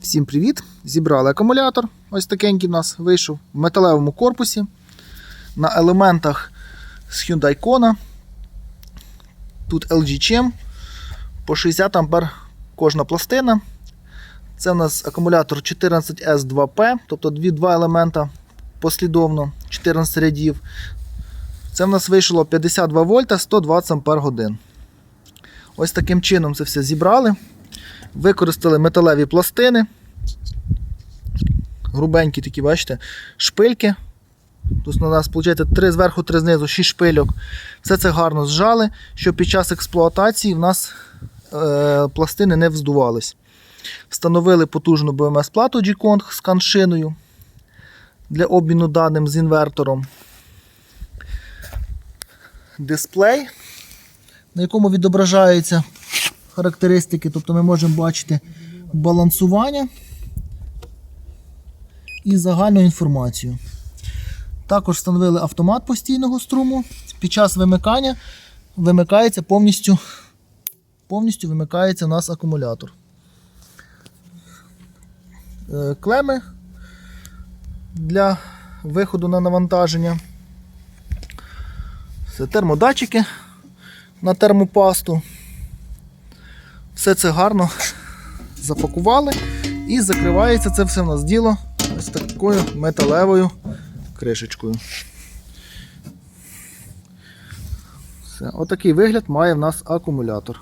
Всім привіт! Зібрали акумулятор. Ось такенький в нас вийшов в металевому корпусі. На елементах з Hyundai Kona. Тут LG Chem. По 60 А кожна пластина. Це у нас акумулятор 14S2P, тобто два елемента послідовно, 14 рядів. Це в нас вийшло 52 вольта 120 Ампер годин. Ось таким чином це все зібрали. Використали металеві пластини. Грубенькі такі, бачите, шпильки. Тут у нас, виходить, 3 зверху, 3 знизу, 6 шпильок. Все це гарно зжали, щоб під час експлуатації в нас е, пластини не вздувались. Встановили потужну BMS-плату G-Kong з каншиною для обміну даним з інвертором. Дисплей, на якому відображаються характеристики, тобто ми можемо бачити балансування і загальну інформацію. Також встановили автомат постійного струму. Під час вимикання вимикається повністю, повністю вимикається у нас акумулятор. Е, Клеми для виходу на навантаження. Це термодатчики на термопасту. Все це гарно запакували і закривається це все в нас діло ось такою металевою кришечкою. Все, отакий вигляд має в нас акумулятор.